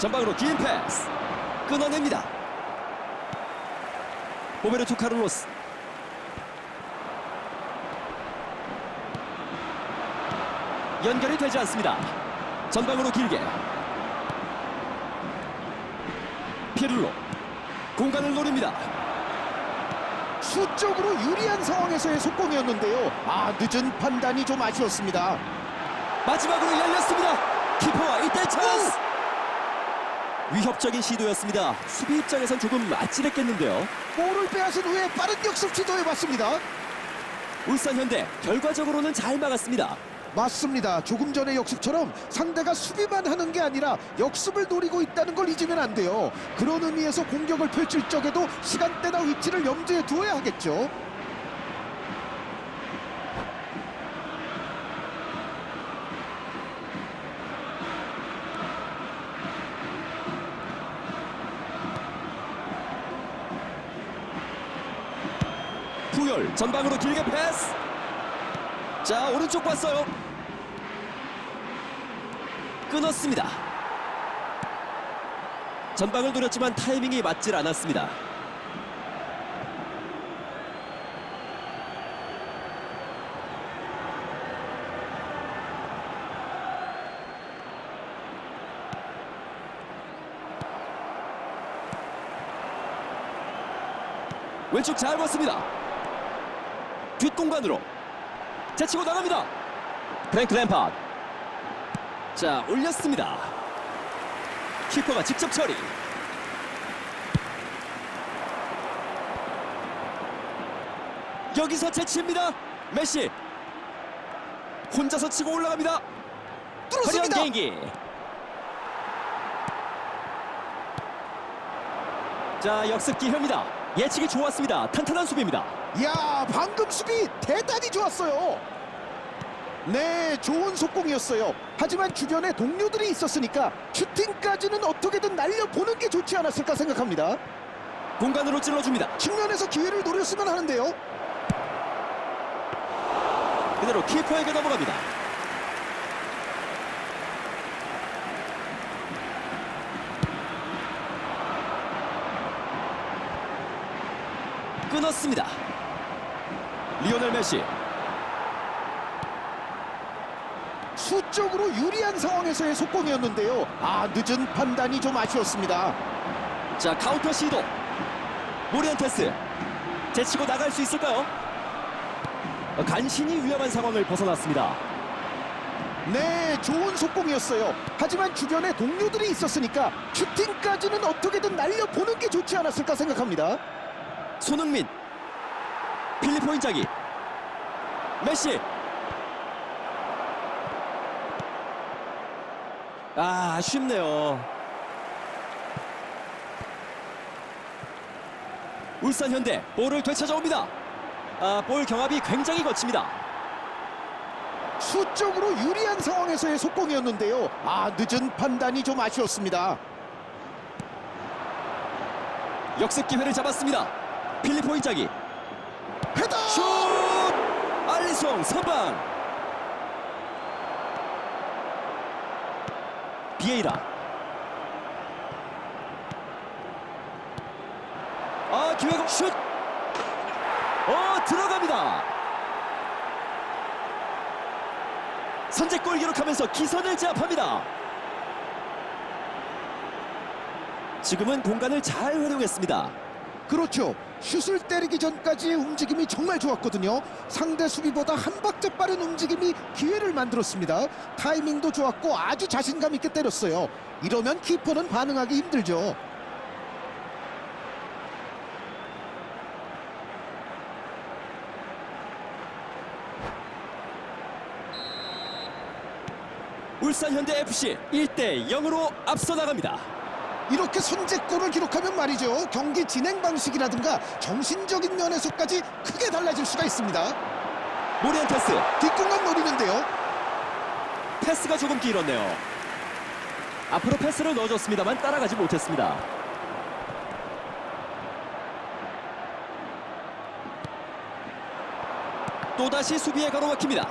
전방으로 긴 패스 끊어냅니다. 호베르토 카를로스 연결이 되지 않습니다. 전방으로 길게 피를로 공간을 노립니다. 수적으로 유리한 상황에서의 속공이었는데요. 아 늦은 판단이 좀 아쉬웠습니다. 마지막으로 열렸습니다. 키퍼와 이때 찬스. 위협적인 시도였습니다. 수비 입장에선 조금 아찔했겠는데요. 볼을 빼앗은 후에 빠른 역습 시도해봤습니다. 울산 현대 결과적으로는 잘 막았습니다. 맞습니다. 조금 전의 역습처럼 상대가 수비만 하는 게 아니라 역습을 노리고 있다는 걸 잊으면 안 돼요. 그런 의미에서 공격을 펼칠 적에도 시간대나 위치를 염두에 두어야 하겠죠. 푸열 전방으로 길게 패스. 자 오른쪽 봤어요. 끊었습니다. 전방을 노렸지만 타이밍이 맞질 않았습니다. 왼쪽 잘 봤습니다. 뒷공간으로 제치고 나갑니다. 프랭크 램파드. 자 올렸습니다. 키퍼가 직접 처리. 여기서 제치입니다. 메시 혼자서 치고 올라갑니다. 뚫었습니다. 개인기. 자 역습 기회입니다. 예측이 좋았습니다. 탄탄한 수비입니다. 이야 방금 수비 대단히 좋았어요. 네 좋은 속공이었어요. 하지만 주변에 동료들이 있었으니까 슈팅까지는 어떻게든 날려보는 게 좋지 않았을까 생각합니다. 공간으로 찔러줍니다. 측면에서 기회를 노렸으면 하는데요. 그대로 키퍼에게 넘어갑니다. 끊었습니다. 리오넬 메시 수적으로 유리한 상황에서의 속공이었는데요. 아 늦은 판단이 좀 아쉬웠습니다. 자 카운터 시도 모리안테스 제치고 나갈 수 있을까요? 어, 간신히 위험한 상황을 벗어났습니다. 네 좋은 속공이었어요. 하지만 주변에 동료들이 있었으니까 슈팅까지는 어떻게든 날려보는 게 좋지 않았을까 생각합니다. 손흥민 필리포 인자기. 메시. 아 아쉽네요. 울산 현대 볼을 되찾아옵니다. 아, 볼 경합이 굉장히 거칩니다. 수적으로 유리한 상황에서의 속공이었는데요. 아 늦은 판단이 좀 아쉬웠습니다. 역습 기회를 잡았습니다. 필리포 인자기 알리송 선방. 비에이라. 아 기회가 슛! 어 들어갑니다. 선제골 기록하면서 기선을 제압합니다. 지금은 공간을 잘 활용했습니다. 그렇죠. 슛을 때리기 전까지의 움직임이 정말 좋았거든요. 상대 수비보다 한 박자 빠른 움직임이 기회를 만들었습니다. 타이밍도 좋았고 아주 자신감 있게 때렸어요. 이러면 키퍼는 반응하기 힘들죠. 울산 현대 FC 1대 0으로 앞서 나갑니다. 이렇게 선제골을 기록하면 말이죠. 경기 진행 방식이라든가 정신적인 면에서까지 크게 달라질 수가 있습니다. 모리안테스 뒷공간 노리는데요. 패스가 조금 길었네요. 앞으로 패스를 넣어줬습니다만 따라가지 못했습니다. 또다시 수비에 가로막힙니다.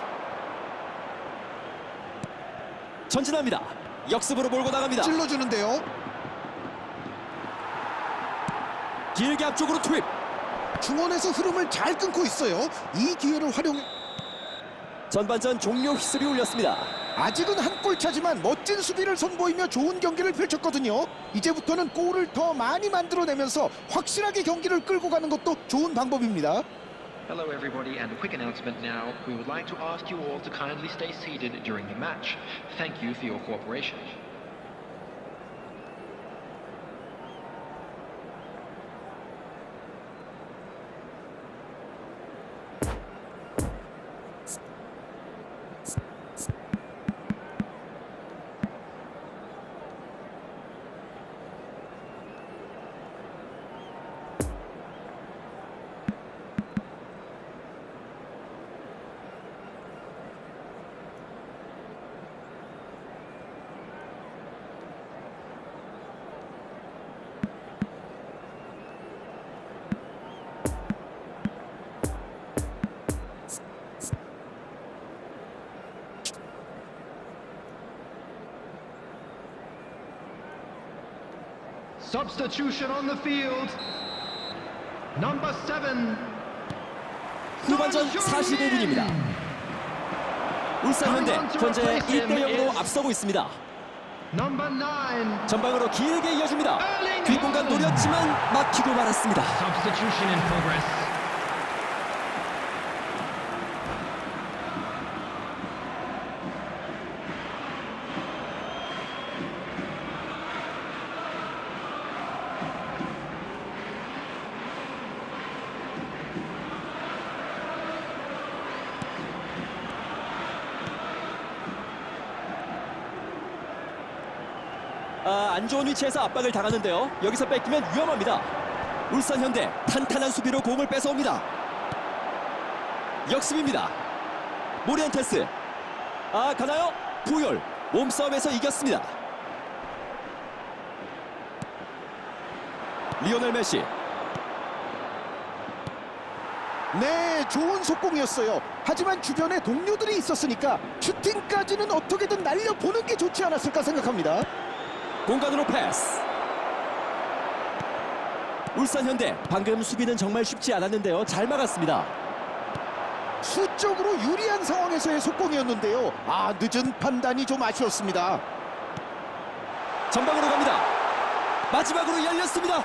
전진합니다. 역습으로 몰고 나갑니다. 찔러주는데요. 길게 앞쪽으로 투입. 중원에서 흐름을 잘 끊고 있어요. 이 기회를 활용해 전반전 종료 휘슬이 울렸습니다. 아직은 한 골 차지만 멋진 수비를 선보이며 좋은 경기를 펼쳤거든요. 이제부터는 골을 더 많이 만들어내면서 확실하게 경기를 끌고 가는 것도 좋은 방법입니다. Hello everybody and a quick announcement now. We would like to ask you all to kindly stay seated during the match. Thank you for your cooperation. Substitution on the field. Number seven. 후반전 45분입니다. 울산 현대 현재 1대 0으로 앞서고 있습니다. 전방으로 길게 이어줍니다. 뒷공간 노렸지만 막히고 말았습니다. 안 좋은 위치에서 압박을 당하는데요. 여기서 뺏기면 위험합니다. 울산 현대 탄탄한 수비로 공을 뺏어옵니다. 역습입니다. 모리엔테스. 아 가나요? 부열 몸싸움에서 이겼습니다. 리오넬 메시 네, 좋은 속공이었어요. 하지만 주변에 동료들이 있었으니까 슈팅까지는 어떻게든 날려보는 게 좋지 않았을까 생각합니다. 공간으로 패스. 울산 현대 방금 수비는 정말 쉽지 않았는데요. 잘 막았습니다. 수적으로 유리한 상황에서의 속공이었는데요. 아, 늦은 판단이 좀 아쉬웠습니다. 전방으로 갑니다. 마지막으로 열렸습니다.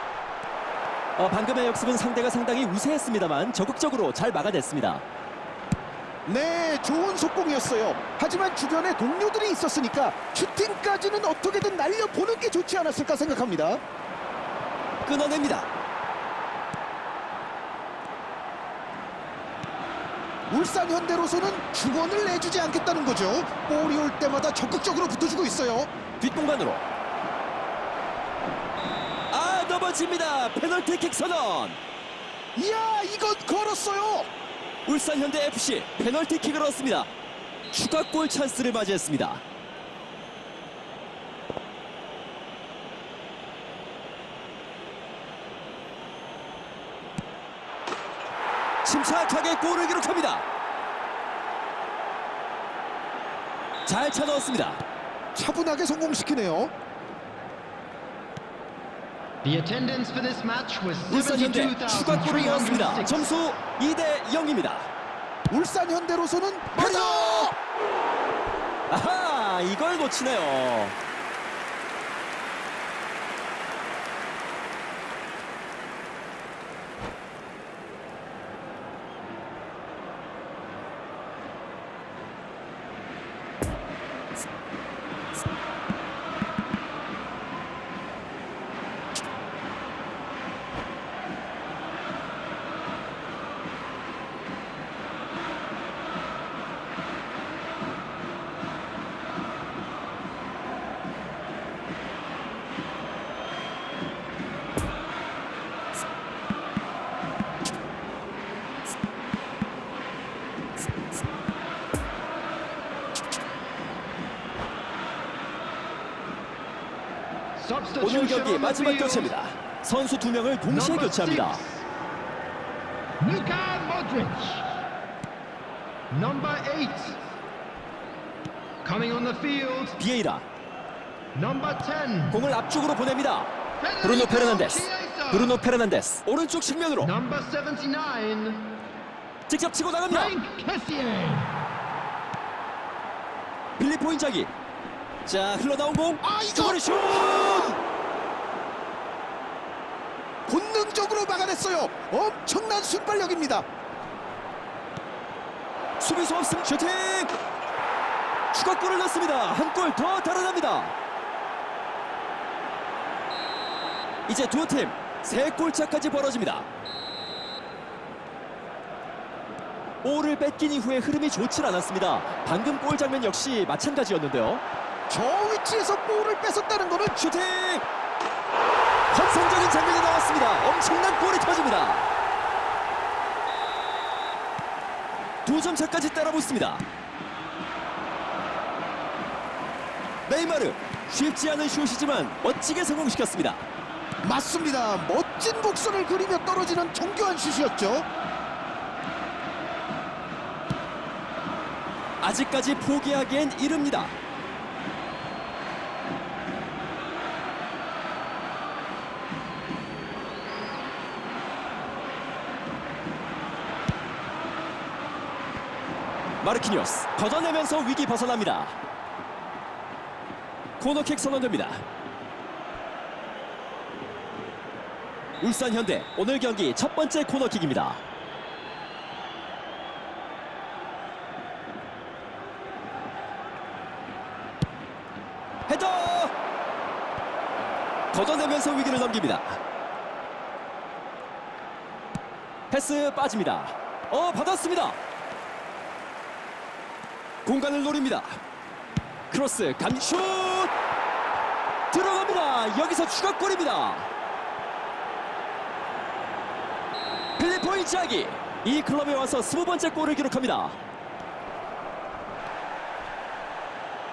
어, 방금의 역습은 상대가 상당히 우세했습니다만 적극적으로 잘 막아냈습니다. 네, 좋은 속공이었어요. 하지만 주변에 동료들이 있었으니까 슈팅까지는 어떻게든 날려보는 게 좋지 않았을까 생각합니다. 끊어냅니다. 울산 현대로서는 중원을 내주지 않겠다는 거죠. 볼이 올 때마다 적극적으로 붙어주고 있어요. 뒷공간으로. 아 넘어집니다. 페널티킥 선언. 이야, 이건 걸었어요. 울산 현대 FC 페널티킥을 얻습니다. 추가골 찬스를 맞이했습니다. 침착하게 골을 기록합니다. 잘 차넣었습니다. 차분하게 성공시키네요. The attendance for this match was 울산 현대 추가 골을 넣었습니다. 72,306. 점수 2대 0입니다. 울산 현대로서는 헤더! 아하 이걸 놓치네요. Substitution 오늘 경기 마지막. 교체입니다. 선수 두 명을 동시에 교체합니다. Luka Modric. Number eight. Coming on the field. 비에이라 Number 10. 공을 앞쪽으로 보냅니다. 브루노 페르난데스. 브루노 페르난데스 오른쪽 측면으로 Number 79, 직접 치고 나갑니다. 필리포 인자기. 자 흘러나온 공. 아, 이거! 중거리 슛. 본능적으로 막아냈어요. 엄청난 순발력입니다. 수비수 없음 슈팅. 추가골을 넣습니다. 한 골 더 달아납니다. 이제 두 팀 세 골차까지 벌어집니다. 볼을 뺏긴 이후에 흐름이 좋질 않았습니다. 방금 골 장면 역시 마찬가지였는데요. 저 위치에서 볼을 뺏었다는 거는 슈팅! 환상적인 장면이 나왔습니다. 엄청난 골이 터집니다. 두 점 차까지 따라붙습니다. 네이마르 쉽지 않은 슛이지만 멋지게 성공시켰습니다. 맞습니다. 멋진 곡선을 그리며 떨어지는 정교한 슛이었죠. 아직까지 포기하기엔 이릅니다. 마르키니오스 걷어내면서 위기 벗어납니다. 코너킥 선언됩니다. 울산 현대 오늘 경기 첫 번째 코너킥입니다. 헤더! 걷어내면서 위기를 넘깁니다. 패스 빠집니다. 어, 받았습니다. 공간을 노립니다. 크로스 감슛 들어갑니다. 여기서 추가골입니다. 필리포 인치하기 이 클럽에 와서 스무 번째 골을 기록합니다.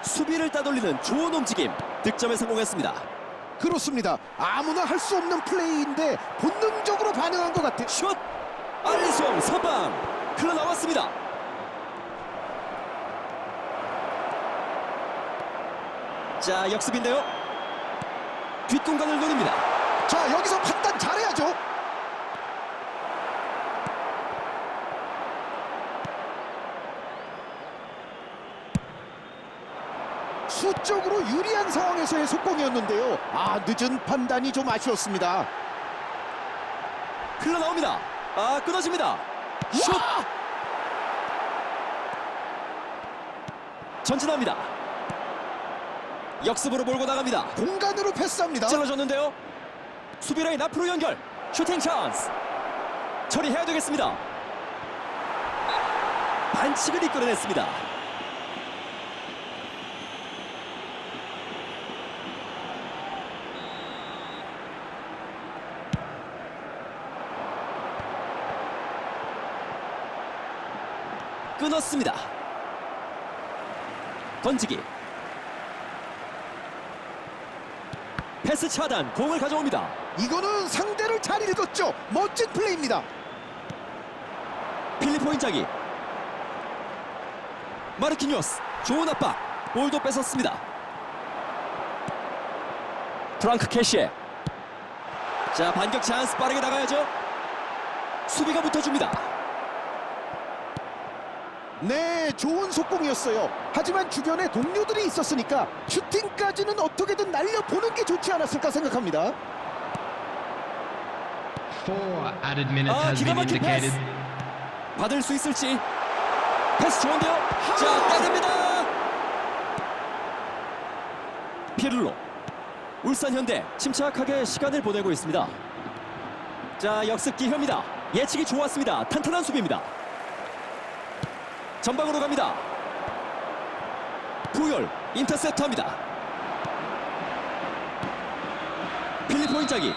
수비를 따돌리는 좋은 움직임 득점에 성공했습니다. 그렇습니다. 아무나 할 수 없는 플레이인데 본능적으로 반응한 것 같아요. 슛 알리송 선방 흘러나왔습니다. 자 역습인데요. 뒷공간을 노립니다. 자 여기서 판단 잘해야죠. 수적으로 유리한 상황에서의 속공이었는데요. 아 늦은 판단이 좀 아쉬웠습니다. 흘러나옵니다. 아 끊어집니다. 슛 와! 전진합니다. 역습으로 몰고 나갑니다. 공간으로 패스합니다. 찔러줬는데요. 수비 라인 앞으로 연결. 슈팅 찬스. 처리해야 되겠습니다. 반칙을 이끌어냈습니다. 끊었습니다. 던지기. 패스 차단, 공을 가져옵니다. 이거는 상대를 잘 읽었죠. 멋진 플레이입니다. 필리포 인 자기 마르키니오스 좋은 압박 볼도 뺏었습니다 프랑크 캐시에 자 반격 찬스 빠르게 나가야죠 수비가 붙어줍니다 네, 좋은 속공이었어요. 하지만 주변에 동료들이 있었으니까 슈팅까지는 어떻게든 날려보는 게 좋지 않았을까 생각합니다. Four added minutes 아 has 기가 been 막힌. 패스. 받을 수 있을지. 패스 좋은데요? 자 따릅니다. 피를로. 울산 현대 침착하게 시간을 보내고 있습니다. 자 역습 기회입니다. 예측이 좋았습니다. 탄탄한 수비입니다 전방으로 갑니다. 부열 인터셉터합니다. 필리포 인자기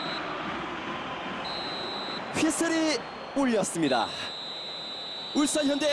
휘슬이 울렸습니다. 울산 현대